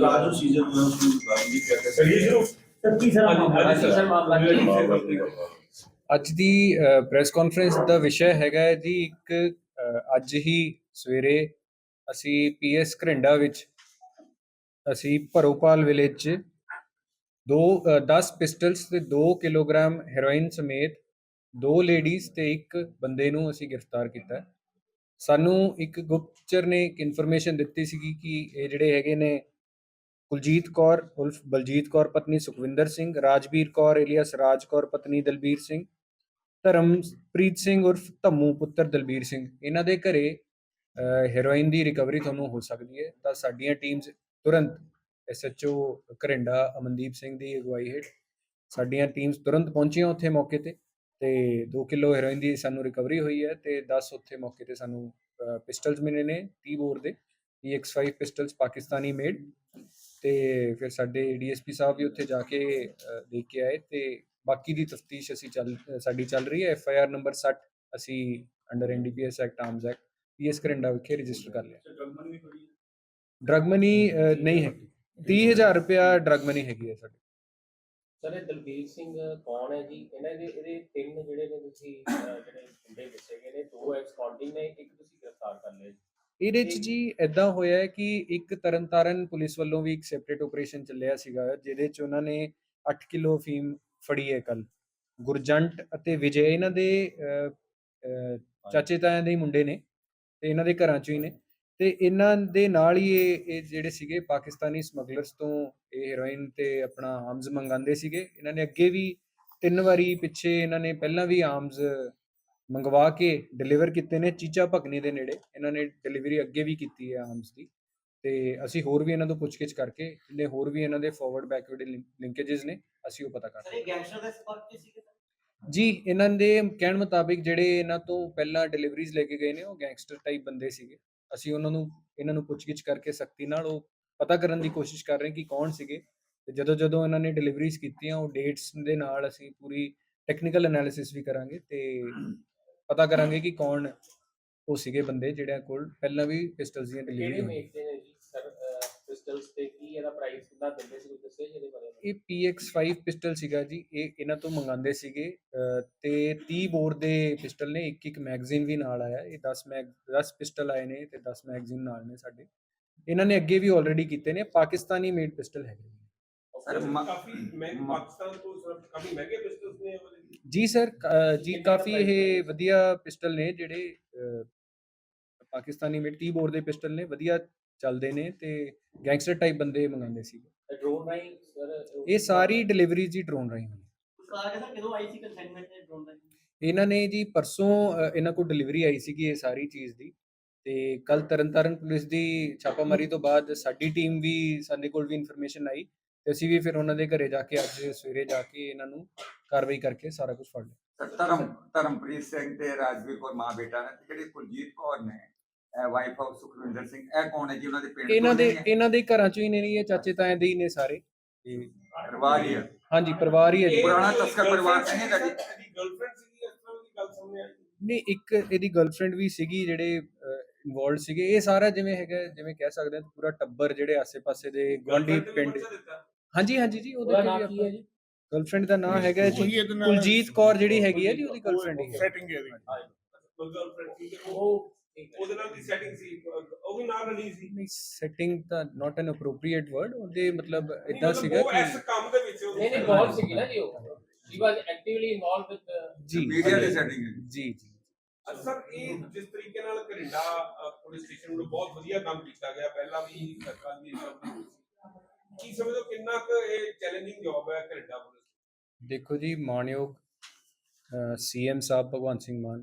Raju season ਨੂੰ ਦੀ ਅੱਜ ਦੀ press conference ਦਾ ਵਿਸ਼ਾ ਹੈਗਾ ਹੈ ਜੀ ਇੱਕ ਅੱਜ ਹੀ ਸਵੇਰੇ ਅਸੀਂ ਪੀਐਸ ਘਰਿੰਡਾ ਵਿੱਚ ਅਸੀਂ ਭਰੋਪਾਲ ਵਿਲੇਜ 'ਚ ਦੋ 10 ਪਿਸਟਲਸ ਤੇ 2 ਕਿਲੋਗ੍ਰਾਮ ਹੈਰੋਇਨ ਸਮੇਤ ਦੋ ਲੇਡੀਜ਼ ਤੇ ਇੱਕ ਬੰਦੇ ਨੂੰ ਅਸੀਂ ਗ੍ਰਿਫਤਾਰ ਕੀਤਾ ਹੈ। ਸਾਨੂੰ ਇੱਕ ਗੁਪਤਚਰ ਨੇ ਇੱਕ ਇਨਫੋਰਮੇਸ਼ਨ ਦਿੱਤੀ ਸੀਗੀ ਕਿ ਇਹ ਜਿਹੜੇ ਹੈਗੇ ਨੇ ਕੁਲਜੀਤ ਕੌਰ ਉਲਫ ਬਲਜੀਤ ਕੌਰ ਪਤਨੀ ਸੁਖਵਿੰਦਰ ਸਿੰਘ, ਰਾਜਵੀਰ ਕੌਰ ਇਲੀਅਸ ਰਾਜ ਕੌਰ ਪਤਨੀ ਦਲਬੀਰ ਸਿੰਘ, ਧਰਮਪ੍ਰੀਤ ਸਿੰਘ ਉਰਫ ਧੰਮੂ ਪੁੱਤਰ ਦਲਬੀਰ ਸਿੰਘ। ਇਹਨਾਂ ਦੇ ਘਰੇ ਹੈਰੋਇਨ ਦੀ ਰਿਕਵਰੀ ਤੁਹਾਨੂੰ ਹੋ ਸਕਦੀ ਹੈ। ਤਾਂ ਸਾਡੀਆਂ ਟੀਮਸ ਤੁਰੰਤ ਐਸਐਚਓ ਘਰਿੰਡਾ ਅਮਨਦੀਪ ਸਿੰਘ ਦੀ ਅਗਵਾਈ ਹੇਠ ਸਾਡੀਆਂ ਟੀਮਸ ਤੁਰੰਤ ਪਹੁੰਚੀਆਂ ਉੱਥੇ ਮੌਕੇ ਤੇ। ਤੇ 2 ਕਿਲੋ ਹੈਰੋਇਨ ਦੀ ਸਾਨੂੰ ਰਿਕਵਰੀ ਹੋਈ ਹੈ ਤੇ 10 ਉੱਥੇ ਮੌਕੇ ਤੇ ਸਾਨੂੰ ਪਿਸਟਲਸ ਮਿਲੇ ਨੇ 30 ਬੋਰ ਦੇ EX5 ਪਿਸਟਲਸ ਪਾਕਿਸਤਾਨੀ ਮੇਡ ਤੇ ਫਿਰ ਸਾਡੇ ਡੀਐਸਪੀ ਸਾਹਿਬ ਵੀ ਉੱਥੇ ਜਾ ਕੇ ਦੇਖ ਕੇ ਆਏ ਤੇ ਬਾਕੀ ਦੀ ਤਫਤੀਸ਼ ਅਸੀਂ ਚੱਲ ਸਾਡੀ ਚੱਲ ਰਹੀ ਹੈ। ਐਫ ਆਈ ਆਰ ਨੰਬਰ 60 ਅਸੀਂ under NDPS act arms act PS ਕਰੰਡਾ ਵਿਖੇ ਰਜਿਸਟਰ ਕਰ ਲਿਆ। ਡਰਗ ਮਨੀ ਨਹੀਂ ਹੈ। 30000 ਰੁਪਿਆ ਡਰਗ ਮਨੀ ਹੈਗੀ ਹੈ ਸਾਡੇ ਸਰ ਇਹ ਦਲਬੀਰ ਸਿੰਘ ਕੌਣ ਹੈ ਜੀ? ਇਹਨਾਂ ਦੇ ਇਹਦੇ ਤਿੰਨ ਜਿਹੜੇ ਨੇ ਤੁਸੀਂ ਅਹ, ਜਿਹੜੇ ਮੁੰਡੇ ਦੱਸੇ ਗਏ ਨੇ ਦੋ ਐਕਸ ਨੇ ਇੱਕ ਤੁਸੀਂ ਗ੍ਰਿਫਤਾਰ ਕਰ ਲਿਆ ਜੀ। ਇਹਦੇ ਚ ਜੀ ਐਦਾਂ ਹੋਇਆ ਹੈ ਕਿ ਇੱਕ ਤਰਨਤਾਰਨ ਪੁਲਿਸ ਵੱਲੋਂ ਵੀ ਇੱਕ ਸੈਪਰੇਟ ਆਪਰੇਸ਼ਨ ਚੱਲਿਆ ਸੀਗਾ ਜਿਹਦੇ ਚ ਉਹਨਾਂ ਨੇ 8 ਕਿਲੋ ਫੀਮ ਫੜੀ ਹੈ ਕੱਲ ਗੁਰਜੰਟ ਅਤੇ ਵਿਜੇ ਇਹਨਾਂ ਦੇ ਅਹ, ਅਹ, ਚਾਚੇ ਤਾਇਆਂ ਦੇ ਹੀ ਮੁੰਡੇ ਨੇ ਤੇ ਇਹਨਾਂ ਦੇ ਘਰਾਂ ਚੋਂ ਹੀ ਨੇ। ਤੇ ਇਹਨਾਂ ਦੇ ਨਾਲ ਹੀ ਇਹ ਇਹ ਜਿਹੜੇ ਸੀਗੇ ਪਾਕਿਸਤਾਨੀ ਸਮਗਲਰਸ ਤੋਂ ਇਹ ਹੈਰੋਇਨ ਤੇ ਆਪਣਾ ਆਰਮਸ ਮੰਗਾਉਂਦੇ ਸੀਗੇ। ਇਹਨਾਂ ਨੇ ਅੱਗੇ ਵੀ ਤਿੰਨ ਵਾਰੀ ਪਿੱਛੇ ਇਹਨਾਂ ਨੇ ਪਹਿਲਾਂ ਵੀ ਆਰਮਸ ਮੰਗਵਾ ਕੇ ਡਿਲੀਵਰ ਕੀਤੇ ਨੇ ਚੀਚਾ ਭਗਨੀ ਦੇ ਨੇੜੇ। ਇਹਨਾਂ ਨੇ ਡਿਲੀਵਰੀ ਅੱਗੇ ਵੀ ਕੀਤੀ ਹੈ ਆਰਮਸ ਦੀ। ਤੇ ਅਸੀਂ ਹੋਰ ਵੀ ਇਹਨਾਂ ਤੋਂ ਪੁੱਛਗਿੱਛ ਕਰਕੇ ਜਿਹੜੇ ਹੋਰ ਵੀ ਇਹਨਾਂ ਦੇ ਫਾਰਵਰਡ ਬੈਕਵਰਡ ਲਿੰਕੇजेस ਨੇ ਅਸੀਂ ਉਹ ਪਤਾ ਕਰ ਸਰ ਇਹ ਗੈਂਗਸਟਰ ਦੇ ਸੰਪਰਕ ਚ ਸੀਗੇ ਸਰ? ਜੀ ਇਹਨਾਂ ਦੇ ਕਹਿਣ ਮੁਤਾਬਿਕ ਜਿਹੜੇ ਇਹਨਾਂ ਤੋਂ ਪਹਿਲਾਂ ਡਿਲੀਵਰੀਜ਼ ਲੈ ਕੇ ਗਏ ਨੇ ਉਹ ਗੈਂਗਸਟਰ ਟਾਈਪ ਬੰਦੇ ਸੀਗੇ। ਅਸੀਂ ਉਹਨਾਂ ਨੂੰ ਇਹਨਾਂ ਨੂੰ ਪੁੱਛਗਿੱਛ ਕਰਕੇ ਸਖਤੀ ਨਾਲ ਉਹ ਪਤਾ ਕਰਨ ਦੀ ਕੋਸ਼ਿਸ਼ ਕਰ ਰਹੇ ਕਿ ਕੌਣ ਸੀਗੇ। ਤੇ ਜਦੋਂ ਜਦੋਂ ਇਹਨਾਂ ਨੇ ਡਿਲੀਵਰੀਜ਼ ਕੀਤੀਆਂ ਉਹ ਡੇਟਸ ਦੇ ਨਾਲ ਅਸੀਂ ਪੂਰੀ ਟੈਕਨੀਕਲ ਐਨਾਲਿਸਿਸ ਵੀ ਕਰਾਂਗੇ ਤੇ ਪਤਾ ਕਰਾਂਗੇ ਕਿ ਕੌਣ ਉਹ ਸੀਗੇ ਬੰਦੇ ਜਿਹੜਿਆਂ ਕੋਲ ਪਹਿਲਾਂ ਵੀ ਪਿਸਟਲਸ ਦੀਆਂ ਡਿਲੀਵਰੀ ਸਰ ਪਿਸਟਲਸ ਤੇ ਕੀ ਇਹਦਾ ਪ੍ਰਾਈਸ ਕਿੰਨਾ ਦਿੰਦੇ ਸੀ ਕੁਝ ਦੱਸਿਆ ਜਿਹਦੇ ਬਾਰੇ ਇਹ PX5 ਪਿਸਟਲ ਸੀਗਾ ਜੀ ਇਹ ਇਹਨਾਂ ਤੋਂ ਮੰਗਾਉਂਦੇ ਸੀਗੇ ਅਹ, ਤੇ 30 ਬੋਰ ਦੇ ਪਿਸਟਲ ਨੇ ਇੱਕ ਇੱਕ ਮੈਗਜ਼ੀਨ ਵੀ ਨਾਲ ਆਇਆ ਇਹ 10 ਮੈਗ 10 ਪਿਸਟਲ ਆਏ ਨੇ ਤੇ 10 ਮੈਗਜ਼ੀਨ ਨਾਲ ਨੇ ਸਾਡੇ ਇਹਨਾਂ ਨੇ ਅੱਗੇ ਵੀ ਆਲਰੇਡੀ ਕੀਤੇ ਨੇ ਪਾਕਿਸਤਾਨੀ ਮੇਡ ਪਿਸਟਲ ਹੈਗੇ ਨੇ। ਸਰ ਮ- ਕਾਫੀ ਮਹਿੰਗੇ ਮ- ਪਾਕਿਸਤਾਨ ਤੋਂ ਸਰ ਕਾਫੀ ਮਹਿੰਗੇ ਬਿਜ਼ਨਸ ਨੇ ਇਹ ਵਾਲੇ ਜੀ ਸਰ ਜੀ ਕਾਫੀ ਇਹ ਹੈ? ਵਧੀਆ ਪਿਸਟਲ ਨੇ ਜਿਹੜੇ ਅਹ, ਪਾਕਿਸਤਾਨੀ ਮੇਡ 30 ਬੋਰ ਦੇ ਪਿਸਟਲ ਨੇ ਵਧੀਆ ਚੱਲਦੇ ਨੇ ਤੇ ਗੈਂਗਸਟਰ ਟਾਈਪ ਬੰਦੇ ਮੰਗਾਉਂਦੇ ਡਰੋਨ ਰਾਈ ਸਰ ਇਹ ਸਾਰੀ ਡਿਲੀਵਰੀ ਜੀ ਡਰੋਨ ਰਾਹੀਂ ਹੋਈ ਕਾਰ ਕੇ ਸਰ ਕਦੋਂ ਆਈ ਸੀ ਕੰਸਾਈਨਮੈਂਟ ਤੇ ਡਰੋਨ ਦਾ ਇਹਨਾਂ ਨੇ ਜੀ ਪਰਸੋਂ ਇਹਨਾਂ ਕੋਲ ਡਿਲੀਵਰੀ ਆਈ ਸੀਗੀ ਇਹ ਸਾਰੀ ਚੀਜ਼ ਦੀ। ਤੇ ਕੱਲ ਤਰਨਤਾਰਨ ਪੁਲਿਸ ਦੀ ਛਾਪਾਮਾਰੀ ਤੋਂ ਬਾਅਦ ਸਾਡੀ ਟੀਮ ਵੀ ਸਾਡੇ ਕੋਲ ਵੀ ਇਨਫੋਰਮੇਸ਼ਨ ਆਈ ਤੇ ਅਸੀਂ ਵੀ ਫਿਰ ਉਹਨਾਂ ਦੇ ਘਰੇ ਜਾ ਕੇ ਅੱਜ ਸਵੇਰੇ ਜਾ ਕੇ ਇਹਨਾਂ ਨੂੰ ਕਾਰਵਾਈ ਕਰਕੇ ਸਾਰਾ ਕੁਝ ਫੜ ਲਿਆ। ਧਰਮ ਧਰਮਪ੍ਰੀਤ ਸਿੰਘ ਤੇ ਰਾਜਵੀਰ ਕੌਰ ਮਾਂ ਬੇਟਾ ਨੇ ਤੇ ਜਿਹੜੀ ਕੁਲਜੀਤ ਕੌਰ ਨੇ ਵਾਈਫ ਆਫ ਸੁਖਵਿੰਦਰ ਸਿੰਘ ਇਹ ਕੌਣ ਹੈ ਜੀ ਉਹਨਾਂ ਦੇ ਪਿੰਡ ਇਹਨਾਂ ਦੇ? ਇਹਨਾਂ ਦੇ ਘਰਾਂ ਚੋਂ ਹੀ ਨੇ ਜੀ, ਇਹ ਚਾਚੇ ਤਾਏ ਦੇ ਹੀ ਨੇ ਸਾਰੇ। ਤੇ ਪਰਿਵਾਰ ਹੀ ਹੈ। ਹਾਂਜੀ ਪਰਿਵਾਰ ਹੀ ਹੈ ਜੀ। ਪੁਰਾਣਾ ਤਸਕਰ ਪਰਿਵਾਰ ਨਹੀਂ ਹੈਗਾ ਜੀ? ਇਹਦੀ ਗਰਲਫ੍ਰੈਂਡ ਸੀਗੀ ਇਸ ਤਰ੍ਹਾਂ ਦੀ ਗੱਲ ਸਾਹਮਣੇ ਆਈ ਨਹੀਂ ਇੱਕ ਇਹਦੀ ਗਰਲਫ੍ਰੈਂਡ ਵੀ ਸੀਗੀ ਜਿਹੜੇ ਇਨਵੋਲਡ ਸੀਗੇ। ਇਹ ਸਾਰਾ ਜਿਵੇਂ ਹੈਗਾ ਜਿਵੇਂ ਕਹਿ ਸਕਦੇ ਹਾਂ ਪੂਰਾ ਟੱਬਰ ਜਿਹੜੇ ਆਸੇ-ਪਾਸੇ ਦੇ ਵੀ ਪਿੰਡ। ਹਾਂਜੀ ਹਾਂਜੀ ਜੀ ਉਹਦੇ ਉਹਦਾ ਨਾਮ ਵੀ ਕੀ ਹੈ ਜੀ? ਗਰਲਫ੍ਰੈਂਡ ਦਾ ਨਾਮ ਹੈਗਾ ਜੀ ਕੁਲਜੀਤ ਕੌਰ ਜਿਹੜੀ ਹੈਗੀ ਹੈ ਜੀ ਉਹਦੀ ਗਰਲਫ੍ਰੈਂਡ ਹੀ ਹੈ। ਸੈਟਿੰਗ ਹੈ ਇਹਦੀ। ਉਹ girlfriend ਸੀ ਤੇ ਉਹ ਉਹਦੇ ਨਾਲ ਦੀ ਸੈਟਿੰਗ ਸੀ? ਉਹ ਵੀ ਨਾਲ ਰਲੀ ਸੀ? ਨਹੀਂ ਸੈਟਿੰਗ ਤਾਂ ਨਾਟ ਐਨ ਅਪਰੋਪਰੀਏਟ ਵਰਡ ਉਹਦੇ ਮਤਲਬ ਇਦਾਂ ਸੀਗਾ ਉਹ ਇਸ ਕਿ ਕੰਮ ਦੇ ਵਿੱਚ ਉਹ- ਨਹੀਂ ਨਹੀਂ ਬਹੁਤ ਸੀਗੀ ਨਾ ਜੀ ਉਹ। She was actively involve with ਜੀ ਮੀਡੀਆ ਦੀ ਹੈ ਜੀ। ਜੀ। ਸਰ ਇਹ ਜਿਸ ਤਰੀਕੇ ਨਾਲ ਅ, ਪੁਲਿਸ ਸਟੇਸ਼ਨ ਨੂੰ ਬਹੁਤ ਵਧੀਆ ਕੰਮ ਕੀਤਾ ਗਿਆ ਪਹਿਲਾਂ ਵੀ ਸਰਕਾਰ ਦੀ ਕੀ ਸਮਝੋ ਕਿੰਨਾ ਕੁ ਇਹ ਚੈਲੰਜਿੰਗ ਜੌਬ ਹੈ ਘਰਿੰਡਾ ਪੁਲਿਸ ਦੇਖੋ ਜੀ ਮਾਨਯੋਗ ਸੀਐਮ ਸਾਹਿਬ ਭਗਵੰਤ ਸਿੰਘ ਮਾਨ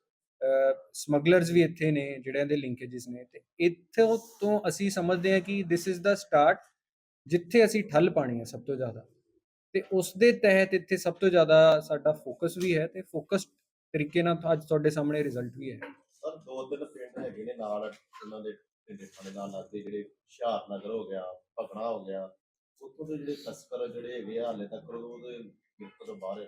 ਸਮਗਲਰਸ ਵੀ ਇੱਥੇ ਨੇ, ਜਿਹੜਿਆਂ ਦੇ ਲਿੰਕੇजेस ਨੇ ਤੇ ਇੱਥੋਂ ਤੋਂ ਅਸੀਂ ਸਮਝਦੇ ਹਾਂ ਕਿ ਥਿਸ ਇਜ਼ ਦਾ ਸਟਾਰਟ ਜਿੱਥੇ ਅਸੀਂ ਠੱਲ ਪਾਣੀ ਹੈ ਸਭ ਤੋਂ ਜ਼ਿਆਦਾ। ਤੇ ਉਸ ਦੇ ਤਹਿਤ ਇੱਥੇ ਸਭ ਤੋਂ ਜ਼ਿਆਦਾ ਸਾਡਾ ਫੋਕਸ ਵੀ ਹੈ ਤੇ ਫੋਕਸ ਤਰੀਕੇ ਨਾਲ ਅੱਜ ਤੁਹਾਡੇ ਸਾਹਮਣੇ ਰਿਜ਼ਲਟ ਵੀ ਹੈ। ਸਰ, ਦੋ ਤਿੰਨ ਪਿੰਡ ਹੈਗੇ ਨੇ ਨਾਲ, ਉਹਨਾਂ ਦੇ ਪਿੰਡ ਸਾਡੇ ਨਾਲ ਲੱਗਦੇ ਜਿਹੜੇ ਹੁਸ਼ਿਆਰ ਨਗਰ ਹੋ ਗਿਆ, ਭਗਣਾ ਹੋ ਗਿਆ। ਉੱਥੋਂ ਦੇ ਜਿਹੜੇ ਤਸਕਰ ਜਿਹੜੇ ਹੈਗੇ ਆ, ਹਾਲੇ ਤੱਕ ਉਹਦੇ ਗਿਰਫਤ ਤੋਂ ਬਾਹਰ ਹੈ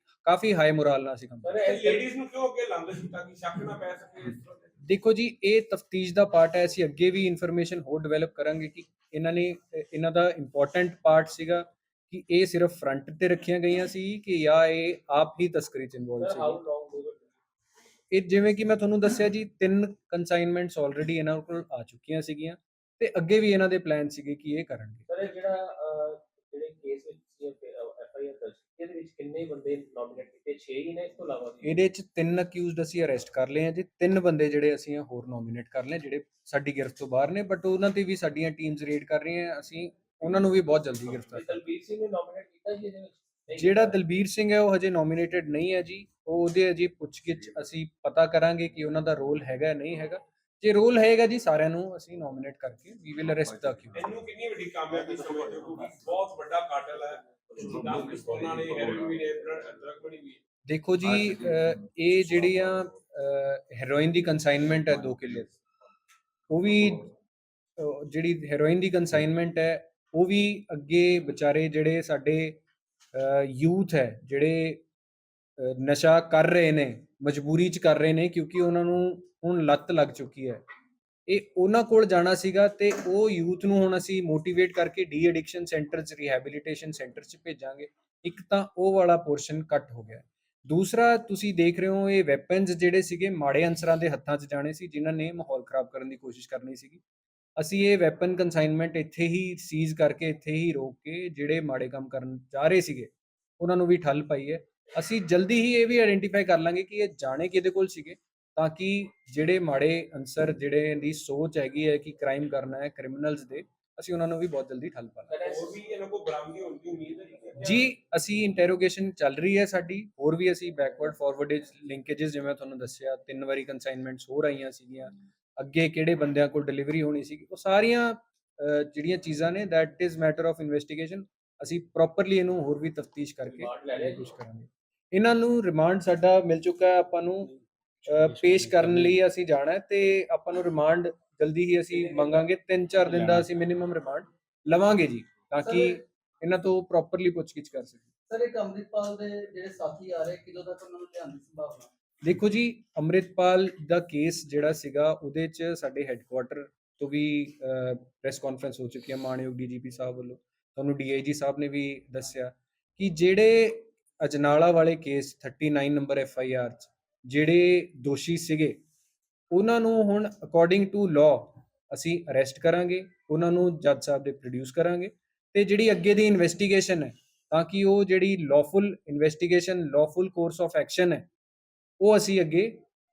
ਕਾਫੀ ਹਾਈ ਮੋਰਾਲ ਨਾਲ ਅਸੀਂ ਕੰਮ। ਸਰ ਲੇਡੀਜ਼ ਨੂੰ ਕਿਉਂ ਅੱਗੇ ਲਾਉਂਦੇ ਸੀ ਤਾਂ ਕਿ ਸ਼ੱਕ ਨਾ ਪੈ ਸਕੇ ਇਸ ਤਰ੍ਹਾਂ ਦੇ? ਦੇਖੋ ਜੀ ਇਹ ਤਫਤੀਸ਼ ਦਾ ਪਾਰਟ ਹੈ ਅਸੀਂ ਅੱਗੇ ਵੀ ਇਨਫੋਰਮੇਸ਼ਨ ਹੋਰ ਡਿਵੈਲਪ ਕਰਾਂਗੇ ਕਿ ਇਹਨਾਂ ਨੇ ਇਹਨਾਂ ਦਾ ਇੰਪੋਰਟੈਂਟ ਪਾਰਟ ਸੀਗਾ ਕਿ ਇਹ ਸਿਰਫ ਫਰੰਟ ਤੇ ਰੱਖੀਆਂ ਗਈਆਂ ਸੀ ਕਿ ਜਾਂ ਇਹ ਆਪ ਹੀ ਤਸਕਰੀ ਚ ਇਨਵੋਲਵ ਸੀ ਇਹ ਜਿਵੇਂ ਕਿ ਮੈਂ ਤੁਹਾਨੂੰ ਦੱਸਿਆ ਜੀ ਤਿੰਨ ਕਨਸਾਈਨਮੈਂਟਸ ਆਲਰੇਡੀ ਇਹਨਾਂ ਕੋਲ ਆ ਚੁੱਕੀਆਂ ਸੀਗੀਆਂ ਤੇ ਅੱਗੇ ਵੀ ਇਹਨਾਂ ਦੇ ਪਲਾਨ ਸੀਗੇ ਕਿ ਇਹ ਕਰਨਗੇ। ਸਰ ਇਹ ਜਿਹੜੇ ਕੇਸ ਵਿੱਚ ਤੁਸੀਂ ਐਫ ਆਈ ਆਰ ਦਰਜ ਕੀਤੀ, ਇਹਦੇ ਵਿੱਚ ਕਿੰਨੇ ਬੰਦੇ ਨੋਮੀਨੇਟ ਕੀਤੇ? 6 ਹੀ ਨੇ ਇਸ ਤੋਂ ਇਲਾਵਾ ਵੀ? ਇਹਦੇ ਚ ਤਿੰਨ ਅਕਿਊਜ਼ਡ ਅਸੀਂ ਅਰੈਸਟ ਕਰ ਲਏ ਆ ਜੀ। ਤਿੰਨ ਬੰਦੇ ਜਿਹੜੇ ਅਸੀਂ ਹੋਰ ਨੋਮੀਨੇਟ ਕਰ ਲਏ ਜਿਹੜੇ ਸਾਡੀ ਗਿਰਫਤ ਤੋਂ ਬਾਹਰ ਨੇ ਬਟ ਉਹਨਾਂ ਤੇ ਵੀ ਸਾਡੀਆਂ ਟੀਮਸ ਰੇਡ ਕਰ ਰਹੀਆਂ ਅਸੀਂ ਉਹਨਾਂ ਨੂੰ ਵੀ ਬਹੁਤ ਜਲਦੀ ਗ੍ਰਿਫਤਾਰ ਦਲਬੀਰ ਸਿੰਘ ਨੂੰ ਨੋਮੀਨੇਟ ਕੀਤਾ ਜੀ ਇਹਦੇ ਵਿੱਚ? ਜਿਹੜਾ? ਦਲਬੀਰ ਸਿੰਘ ਹੈ ਉਹ ਹਜੇ ਨੋਮੀਨੇਟਡ ਨਹੀਂ ਹੈ ਜੀ। ਉਹ ਉਹਦੇ ਅਜੇ ਪੁੱਛਗਿੱਛ ਅਸੀਂ ਪਤਾ ਕਰਾਂਗੇ ਕਿ ਉਹਨਾਂ ਦਾ ਰੋਲ ਹੈਗਾ ਨਹੀਂ ਹੈਗਾ। ਜੇ ਰੋਲ ਹੈਗਾ ਜੀ ਸਾਰਿਆਂ ਨੂੰ ਅਸੀਂ ਨੋਮੀਨੇਟ ਕਰਕੇ ਵੀ ਵਿਲ ਅਰੈਸਟ ਦਾ ਕਿਉਂ ਇਹਨੂੰ ਕਿੰਨੀ ਵੱਡੀ ਕਾਮਯਾਬੀ ਸਮਝਦੇ ਹੋ ਬਹੁਤ ਵੱਡਾ ਕਾਟਲ ਹੈ। ਦੇਖੋ ਜੀ ਅਹ, ਇਹ ਜਿਹੜੀਆਂ ਹੈਰੋਇਨ ਦੀ ਕਨਸਾਈਨਮੈਂਟ ਹੈ 2 ਕਿੱਲੇ ਉਹ ਵੀ ਜਿਹੜੀ ਹੈਰੋਇਨ ਦੀ ਕਨਸਾਈਨਮੈਂਟ ਹੈ ਉਹ ਵੀ ਅੱਗੇ ਵਿਚਾਰੇ ਜਿਹੜੇ ਸਾਡੇ ਯੂਥ ਹੈ ਜਿਹੜੇ ਨਸ਼ਾ ਕਰ ਰਹੇ ਨੇ ਮਜਬੂਰੀ ਚ ਕਰ ਰਹੇ ਨੇ ਕਿਉਂਕਿ ਉਹਨਾਂ ਨੂੰ ਹੁਣ ਲੱਤ ਲੱਗ ਚੁੱਕੀ ਹੈ। ਇਹ ਉਹਨਾਂ ਕੋਲ ਜਾਣਾ ਸੀਗਾ ਤੇ ਉਹ ਯੂਥ ਨੂੰ ਹੁਣ ਅਸੀਂ ਮੋਟੀਵੇਟ ਕਰਕੇ ਡੀ ਐਡਿਕਸ਼ਨ ਸੈਂਟਰ ਚ ਰਿਹੈਬਿਲਿਟੇਸ਼ਨ ਸੈਂਟਰ ਚ ਭੇਜਾਂਗੇ। ਇੱਕ ਤਾਂ ਉਹ ਵਾਲਾ ਪੋਰਸ਼ਨ ਕੱਟ ਹੋ ਗਿਆ। ਦੂਸਰਾ, ਤੁਸੀਂ ਦੇਖ ਰਹੇ ਹੋ ਇਹ ਵੈਪਨਸ ਜਿਹੜੇ ਸੀਗੇ ਮਾੜੇ ਅਨਸਰਾਂ ਦੇ ਹੱਥਾਂ 'ਚ ਜਾਣੇ ਸੀ, ਜਿਨ੍ਹਾਂ ਨੇ ਮਾਹੌਲ ਖਰਾਬ ਕਰਨ ਦੀ ਕੋਸ਼ਿਸ਼ ਕਰਨੀ ਸੀਗੀ। ਅਸੀਂ ਇਹ ਵੈਪਨ ਕਨਸਾਈਨਮੈਂਟ ਇੱਥੇ ਹੀ ਸੀਜ਼ ਕਰਕੇ ਇੱਥੇ ਹੀ ਰੋਕ ਕੇ ਜਿਹੜੇ ਮਾੜੇ ਕੰਮ ਕਰਨ ਜਾ ਰਹੇ ਸੀਗੇ, ਉਹਨਾਂ ਨੂੰ ਵੀ ਠੱਲ ਪਾਈ ਹੈ। ਅਸੀਂ ਜਲਦੀ ਹੀ ਇਹ ਵੀ ਆਇਡੈਂਟੀਫਾਈ ਕਰ ਲਾਂਗੇ ਕਿ ਇਹ ਜਾਣੇ ਕਿਹਦੇ ਕੋਲ ਸੀਗੇ। ਤਾਂ ਕਿ ਜਿਹੜੇ ਮਾੜੇ ਅਨਸਰ ਜਿਹੜੇ ਦੀ ਸੋਚ ਹੈਗੀ ਹੈ ਕਿ ਕ੍ਰਾਈਮ ਕਰਨਾ ਹੈ ਕ੍ਰਿਮੀਨਲਸ ਦੇ ਅਸੀਂ ਉਹਨਾਂ ਨੂੰ ਵੀ ਬਹੁਤ ਜਲਦੀ ਠੱਲ ਪਾ ਲਾਂਗੇ ਹੋਰ ਵੀ ਇਹਨਾਂ ਕੋਲ ਬਰਾਮਦੀ ਹੋਣ ਦੀ ਉਮੀਦ ਹੈ ਜੀ? ਅਸੀਂ ਇੰਟਰੋਗੇਸ਼ਨ ਚੱਲ ਰਹੀ ਹੈ ਸਾਡੀ ਹੋਰ ਵੀ ਅਸੀਂ ਬੈਕਵਰਡ ਫਾਰਵਰਡੇਜ ਲਿੰਕੇजेस ਜਿਵੇਂ ਤੁਹਾਨੂੰ ਦੱਸਿਆ ਤਿੰਨ ਵਾਰੀ ਕਨਸਾਈਨਮੈਂਟਸ ਹੋ ਰਹੀਆਂ ਸੀਗੀਆਂ ਅੱਗੇ ਕਿਹੜੇ ਬੰਦਿਆਂ ਕੋਲ ਡਿਲੀਵਰੀ ਹੋਣੀ ਸੀਗੀ ਉਹ ਸਾਰੀਆਂ ਜਿਹੜੀਆਂ ਚੀਜ਼ਾਂ ਨੇ that is matter of investigation ਅਸੀਂ ਪ੍ਰੋਪਰਲੀ ਇਹਨੂੰ ਹੋਰ ਵੀ ਤਫਤੀਸ਼ ਕਰਕੇ? ਕੋਸ਼ਿਸ਼ ਕਰਾਂਗੇ। ਇਹਨਾਂ ਨੂੰ ਰਿਮਾਂਡ ਸਾਡਾ ਮਿਲ ਚੁੱਕਾ ਹੈ ਆਪਾਂ ਨੂੰ ਪੇਸ਼ ਕਰਨ ਲਈ ਅਸੀਂ ਜਾਣਾ ਹੈ ਤੇ ਆਪਾਂ ਨੂੰ ਰਿਮਾਂਡ ਜਲਦੀ ਹੀ ਅਸੀਂ ਮੰਗਾਂਗੇ। 3-4 ਦਿਨ ਦਾ ਅਸੀਂ ਮਿਨੀਮਮ ਰਿਮਾਂਡ ਲਵਾਂਗੇ ਜੀ ਤਾਂ ਕਿ ਇਹਨਾਂ ਤੋਂ ਪ੍ਰੋਪਰਲੀ ਪੁੱਛਗਿੱਛ ਕਰ ਸਕੀਏ। ਸਰ ਇੱਕ ਅੰਮ੍ਰਿਤਪਾਲ ਦੇ ਜਿਹੜੇ ਸਾਥੀ ਆ ਰਹੇ ਕਿਦੋਂ ਤੱਕ ਉਹਨਾਂ ਨੂੰ ਲਿਆਉਣ ਦੀ ਸੰਭਾਵਨਾ? ਦੇਖੋ ਜੀ ਅੰਮ੍ਰਿਤਪਾਲ ਦਾ ਕੇਸ ਜਿਹੜਾ ਸੀਗਾ ਉਹਦੇ 'ਚ ਸਾਡੇ ਹੈੱਡਕੁਆਟਰ ਤੋਂ ਵੀ ਪ੍ਰੈਸ ਕਾਨਫਰੰਸ ਹੋ ਚੁੱਕੀ ਹੈ ਮਾਨਯੋਗ ਡੀਜੀਪੀ ਸਾਹਿਬ ਵੱਲੋਂ। ਤੁਹਾਨੂੰ ਡੀਆਈਜੀ ਸਾਹਿਬ ਨੇ ਵੀ ਦੱਸਿਆ ਕਿ ਜਿਹੜੇ ਅਜਨਾਲਾ ਵਾਲੇ case 39 number F I R 'ਚ ਜਿਹੜੇ ਦੋਸ਼ੀ ਸੀਗੇ, ਉਹਨਾਂ ਨੂੰ ਹੁਣ ਅਕੋਰਡਿੰਗ ਟੂ ਲਾਅ ਅਸੀਂ ਅਰੈਸਟ ਕਰਾਂਗੇ, ਉਹਨਾਂ ਨੂੰ ਜੱਜ ਸਾਹਿਬ ਦੇ ਪ੍ਰੋਡਿਊਸ ਕਰਾਂਗੇ ਤੇ ਜਿਹੜੀ ਅੱਗੇ ਦੀ ਇਨਵੈਸਟੀਗੇਸ਼ਨ ਹੈ, ਤਾਂ ਕਿ ਉਹ ਜਿਹੜੀ lawful investigation lawful course of action ਹੈ, ਉਹ ਅਸੀਂ ਅੱਗੇ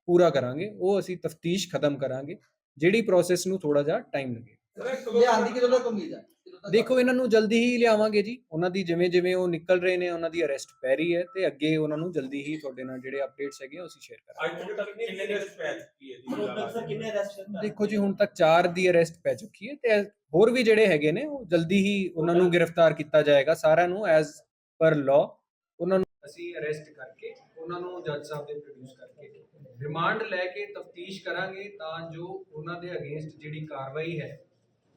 ਪੂਰਾ ਕਰਾਂਗੇ, ਉਹ ਅਸੀਂ ਤਫਤੀਸ਼ ਖਤਮ ਕਰਾਂਗੇ, ਜਿਹੜੀ ਪ੍ਰੋਸੈਸ ਨੂੰ ਥੋੜਾ ਜਿਹਾ ਟਾਈਮ ਲੱਗੇ। ਲਿਆਉਣ ਕਿਦੋਂ ਤੱਕ ਉਮੀਦ ਹੈ ਦੇਖੋ ਇਹਨਾਂ ਨੂੰ ਜਲਦੀ ਹੀ ਲਿਆਵਾਂਗੇ ਜੀ। ਉਹਨਾਂ ਦੀ ਜਿਵੇਂ ਜਿਵੇਂ ਉਹ ਨਿਕਲ ਰਹੇ ਨੇ ਉਹਨਾਂ ਦੀ ਅਰੈਸਟ ਪੈ ਰਹੀ ਹੈ ਤੇ ਅੱਗੇ ਉਹਨਾਂ ਨੂੰ ਜਲਦੀ ਹੀ ਤੁਹਾਡੇ ਨਾਲ ਜਿਹੜੇ ਅਪਡੇਟਸ ਹੈਗੇ ਉਹ ਅਸੀਂ ਸ਼ੇਅਰ ਕਰਾਂਗੇ। ਅੱਜ ਤੱਕ ਕਿੰਨੇ ਅਰੈਸਟ ਪੈ ਚੁੱਕੀ ਹੈ ਜੀ? ਕਿੰਨੇ ਅਰੈਸਟ ਦੇਖੋ ਜੀ ਹੁਣ ਤੱਕ 4 ਦੀ ਅਰੈਸਟ ਪੈ ਚੁੱਕੀ ਹੈ ਤੇ ਹੋਰ ਵੀ ਜਿਹੜੇ ਹੈਗੇ ਨੇ ਉਹ ਜਲਦੀ ਹੀ ਉਹਨਾਂ ਨੂੰ ਗ੍ਰਿਫਤਾਰ ਕੀਤਾ ਜਾਏਗਾ। ਸਾਰਿਆਂ ਨੂੰ ਐਜ਼ ਪਰ ਲਾਅ ਉਹਨਾਂ ਨੂੰ ਅਸੀਂ ਅਰੈਸਟ ਕਰਕੇ ਉਹਨਾਂ ਨੂੰ ਜੱਜ ਸਾਹਿਬ ਦੇ ਪ੍ਰੋਡਿਊਸ ਕਰਕੇ ਰਿਮਾਂਡ ਲੈ ਕੇ ਤਫਤੀਸ਼ ਕਰਾਂਗੇ ਤਾਂ ਜੋ ਉਹਨਾਂ ਦੇ ਅਗੇਂਸਟ ਜਿਹੜੀ ਕਾਰਵਾਈ ਹੈ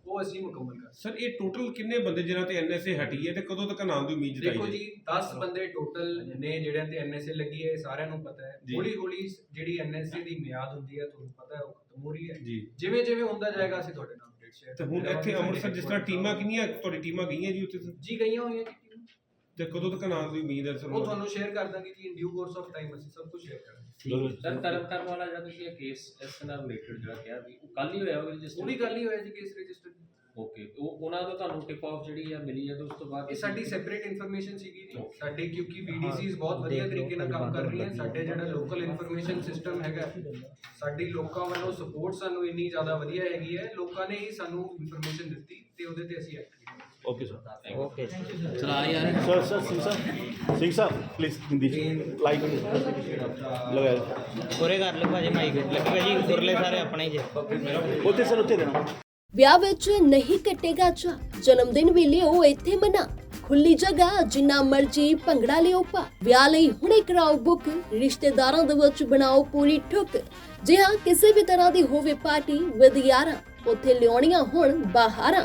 ਉਹ ਅਸੀਂ ਮੁਕੰਮਲ ਕਰ ਸਰ ਇਹ ਟੋਟਲ ਕਿੰਨੇ ਬੰਦੇ ਜਿਨ੍ਹਾਂ ਤੇ ਐਨਐਸਏ ਹਟੀ ਹੈ ਤੇ ਕਦੋਂ ਤੱਕ ਨਾਮ ਦੀ ਉਮੀਦ ਦੇਖੋ ਜੀ 10 ਬੰਦੇ ਟੋਟਲ ਨੇ ਜਿਹੜਿਆਂ ਤੇ ਐਨਐਸਏ ਲੱਗੀ ਹੈ ਇਹ ਸਾਰਿਆਂ ਨੂੰ ਪਤਾ ਹੈ। ਜੀ। ਹੌਲੀ ਹੌਲੀ ਜਿਹੜੀ ਐਨਐਸਏ ਦੀ ਮਿਆਦ ਹੁੰਦੀ ਹੈ ਤੁਹਾਨੂੰ ਪਤਾ ਹੈ ਉਹ ਖਤਮ ਹੋ ਰਹੀ ਹੈ। ਜੀ। ਜਿਵੇਂ ਜਿਵੇਂ ਹੁੰਦਾ ਜਾਏਗਾ ਅਸੀਂ ਤੁਹਾਡੇ ਨਾਲ ਅਪਡੇਟ ਸ਼ੇਅਰ ਤੇ ਹੁਣ ਇੱਥੇ ਅੰਮ੍ਰਿਤਸਰ ਜਿਸ ਤਰ੍ਹਾਂ ਟੀਮਾਂ ਕਿੰਨੀਆਂ ਤੁਹਾਡੀ ਟੀਮਾਂ ਗਈਆਂ ਜੀ ਉੱਥੇ? ਜੀ ਗਈਆਂ ਹੋਈਆਂ ਜੀ। ਤੇ ਕਦੋਂ ਤੱਕ ਨਾਮ ਦੀ ਉਮੀਦ ਹੈ ਸਰ ਉਹ ਤੁਹਾਨੂੰ ਸ਼ੇਅਰ ਕਰ ਦਾਂਗੇ ਜੀ in due course of time ਅਸੀਂ ਸਭ ਕੁਝ ਸ਼ੇਅਰ ਕਰਾਂਗੇ। ਸਰ ਤਰਨ ਤਾਰਨ ਵਾਲਾ ਜਿਹੜਾ ਤੁਸੀਂ ਇਹ ਕੇਸ ਇਸ ਨਾਲ ਰਿਲੇਟਡ ਜਿਹੜਾ ਕਿਹਾ ਵੀ ਉਹ ਕੱਲ ਹੀ ਹੋਇਆ ਉਹ ਵੀ ਗੱਲ ਹੀ ਹੋਇਆ ਜੀ ਕੇਸ ਰਜਿਸਟਰ ਓਕੇ ਉਹ ਉਹਨਾਂ ਦਾ ਤੁਹਾਨੂੰ ਟਿਪ ਆਫ ਜਿਹੜੀ ਆ ਮਿਲੀ ਹੈ ਤੇ ਉਸ ਤੋਂ ਬਾਅਦ ਇਹ ਸਾਡੀ ਸੈਪਰੇਟ ਇਨਫੋਰਮੇਸ਼ਨ ਸੀਗੀ ਜੀ। ਸਾਡੇ ਕਿਉਂਕਿ BDCs ਬਹੁਤ ਵਧੀਆ ਤਰੀਕੇ ਨਾਲ ਕੰਮ ਕਰ ਰਹੀਆਂ ਸਾਡੇ ਜਿਹੜਾ ਲੋਕਲ ਇਨਫੋਰਮੇਸ਼ਨ ਸਿਸਟਮ ਹੈਗਾ ਸਾਡੀ ਲੋਕਾਂ ਵੱਲੋਂ ਸਪੋਰਟ ਸਾਨੂੰ ਇੰਨੀ ਜ਼ਿਆਦਾ ਵਧੀਆ ਹੈਗੀ ਹੈ। ਲੋਕਾਂ ਨੇ ਹੀ ਸਾਨੂੰ ਇਨਫੋਰਮੇਸ਼ਨ ਦਿੱਤੀ ਤੇ ਉਹਦੇ ਤੇ ਅਸੀਂ ਐਕਟ ਕੀਤਾ। ਓਕੇ ਸਰ ਓਕੇ ਚਲਾ ਯਾਰ sir sir Singh sahib Singh sahib please Hindi like ਲਗਾਇਆ ਪੂਰੇ ਕਰ ਲਓ ਭਾਜੀ ਮਾਈਕ ਲੱਗੇਗਾ ਜੀ ਗੁਰਲੇ ਸਾਰੇ ਆਪਣੇ ਹੀ ਜੇ ਉੱਥੇ ਸਰ ਉੱਥੇ ਦੇਣਾ ਵਿਆਹ ਵਿੱਚ ਨਹੀਂ ਕੱਟੇਗਾ ਚਾ ਜਨਮ ਦਿਨ ਵੀ ਲਿਓ ਇੱਥੇ ਮਨਾ। ਖੁੱਲੀ ਜਗ੍ਹਾ ਜਿੰਨਾ ਮਰਜ਼ੀ ਭੰਗੜਾ ਲਿਓ ਪਾ ਵਿਆਹ ਲਈ ਹੁਣੇ ਕਰਾਓ ਬੁੱਕ ਰਿਸ਼ਤੇਦਾਰਾਂ ਦੇ ਵਿੱਚ ਬਣਾਓ ਪੂਰੀ ਠੁੱਕ। ਜੇ ਹਾਂ ਕਿਸੇ ਵੀ ਤਰ੍ਹਾਂ ਦੀ ਹੋਵੇ ਪਾਰਟੀ ਵਿਦ ਯਾਰਾਂ ਉੱਥੇ ਲਿਆਉਣੀਆਂ ਹੁਣ ਬਾਹਰਾਂ।